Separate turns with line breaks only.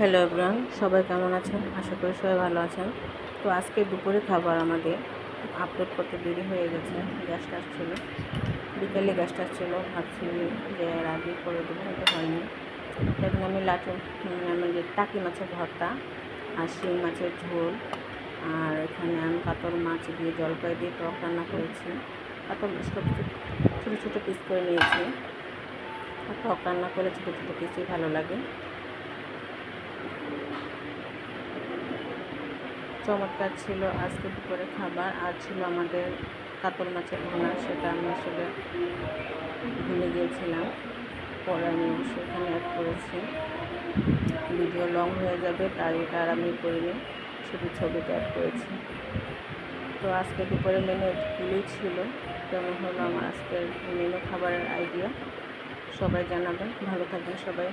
Hello everyone সবাই কেমন আছেন? আশা করি সবাই ভালো আছেন। তো আজকে দুপুরে খাবার আমাদের আপলোড করতে দেরি হয়ে গেছে, গ্যাসটা আসছিল। বিকেলে গ্যাসটা আসছিল, ভাবছি যে এর আগে করে দেবো কিন্তু হয়নি। এখন আমি লাটু আমাদের টাকি মাছের ভর্তা আর শিং মাছের ঝোল, আর এখানে আমি কাতল মাছ দিয়ে জলপাই দিয়ে টক রান্না করেছি। কাতল মাছটা ছোটো ছোটো পিস করে নিয়েছি। টক রান্না করে ছোটো ছোটো পিসই ভালো লাগে। চমৎকার ছিল আজকে দুপুরে খাবার আর ছিল আমাদের কাতল মাছের ভোনা, সেটা আমি আসলে ভুলে গিয়েছিলাম। পরে আমি সেখানে অ্যাড করেছি। ভিডিও লং হয়ে যাবে, তাই এটা আর আমি করিনি, শুধু ছবিটা অ্যাড করেছি। তো আজকে দুপুরে মেনু এগুলোই ছিল কেমন হলো আমার আজকের মেনু খাবারের আইডিয়া সবাই জানাবেন, ভালো থাকবেন সবাই।